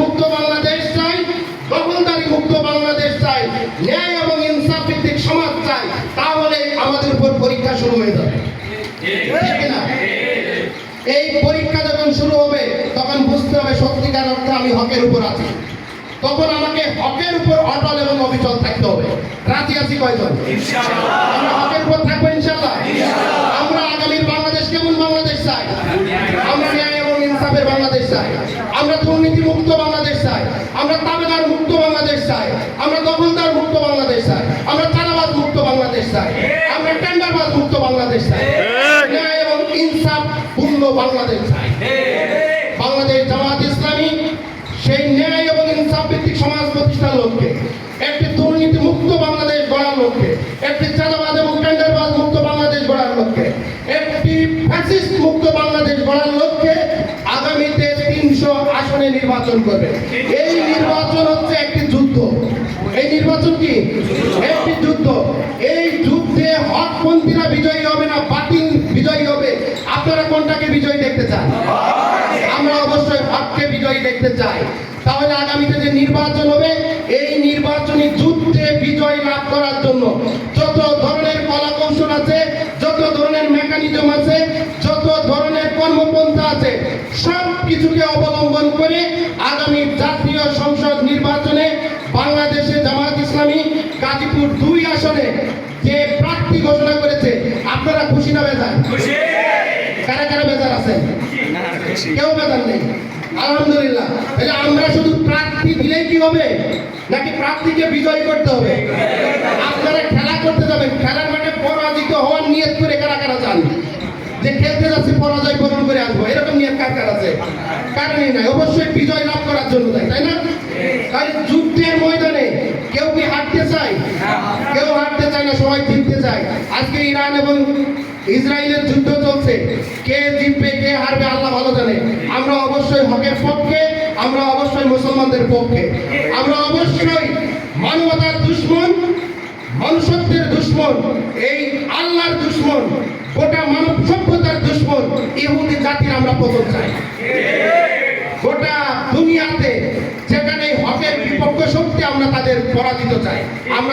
মুক্ত বাংলাদেশ চাই দখলদারি মুক্ত বাংলাদেশ চাই, ন্যায় এবং ইনসাফ সমাজ চাই, তাহলে আমাদের উপর পরীক্ষা শুরু হয়ে যাবে। এই পরীক্ষা যখন শুরু হবে, তখন বুঝতে হবে সত্যিকার অর্থে আমি হকের উপর আছি। তখন আমাকে হকের উপর অটল এবং অবিচল থাকতে হবে। রাজি আছি কয়জন? হকের উপর থাকব ইনশাল্লাহ আমরা আগামীর বাংলাদেশ কেমন বাংলাদেশ চাই আমরা ন্যায় এবং ইনসাফের বাংলাদেশ চাই। আমরা দুর্নীতি মুক্ত বাংলাদেশ চাই। আমরা তাবেদার মুক্ত বাংলাদেশ চাই। আমরা দখলদার মুক্ত বাংলাদেশ চাই। আমরা চারাবাদ মুক্ত বাংলাদেশ চাই। আমরা টেন্ডারবাদ মুক্ত বাংলাদেশ চাই। ন্যায় এবং ইনসাফ পূর্ণ বাংলাদেশ চাই। বাংলাদেশ জামাত ইসলামী সেই ন্যায় এবং ইনসাফ ভিত্তিক সমাজ প্রতিষ্ঠার লক্ষ্যে একটি দুর্নীতি মুক্ত বাংলাদেশ গড়ার লক্ষ্যে একটি চাঁদাবাদ এবং টেন্ডারবাদ মুক্ত বাংলাদেশ গড়ার লক্ষ্যে একটি ফ্যাসিস্ট মুক্ত তিনশো নির্বাচন করবে। এই নির্বাচন হচ্ছে একটি যুদ্ধ। এই নির্বাচন কি? একটি যুদ্ধ। এই যুদ্ধে হকপন্থীরা বিজয়ী হবে না, বাতিল বিজয়ী হবে। আপনারা কোনটাকে বিজয়ী দেখতে চান? আমরা অবশ্যই হককে বিজয়ী দেখতে চাই। তাহলে আগামীতে যে নির্বাচন হবে, এই নির্বাচনী যুদ্ধে বিজয় লাভ করার জন্য যত ধরনের কলা কৌশল আছে, যত ধরনের মেকানিজম আছে, যত ধরনের কর্মপন্থা আছে সব কিছুকে অবলম্বন করে আগামী জাতীয় সংসদ নির্বাচনে বাংলাদেশে জামাত ইসলামী গাজীপুর দুই আসনে যে প্রার্থী ঘোষণা করেছে আপনারা খুশি না বেজার? কারা কারা বেজার আছেন কেউ বেদান নেই। আলহামদুলিল্লাহ। তাহলে আমরা শুধু প্রার্থী দিলেই কি হবে? নাকি প্রার্থীকে বিজয় করতে হবে? আপনারা খেলা করতে যাবেন। খেলার মাঠে পরাজিত হওয়ার নিয়ত করে কারা কারা চান যে খেলতে যাচ্ছি পরাজয় এরকম নিয়ত কার কার আছে। কারণই নাই। অবশ্যই বিজয় লাভ করার জন্য তাই তাই না? তাহলে যুদ্ধের ময়দানে কেউ কি হারতে চায়? কেউ হারতে চায় না, সবাই জিততে চায়। আজকে ইরান এবং ইসরায়েলের যুদ্ধ চলছে। কে জিতবে, কে হারবে, আল্লাহ ভালো জানে। আমরা অবশ্যই হকের পক্ষে, আমরা অবশ্যই মুসলমানদের পক্ষে। আমরা অবশ্যই মানবতার দুশ্মন, মনুষ্যত্বের দুশ্মন, এই আল্লাহর দুশ্মন, গোটা পতন চাই। গোটা দুনিয়াতে যেখানে হকের বিপক্ষ শক্তি আমরা তাদের পরাজিত চাই। আমরা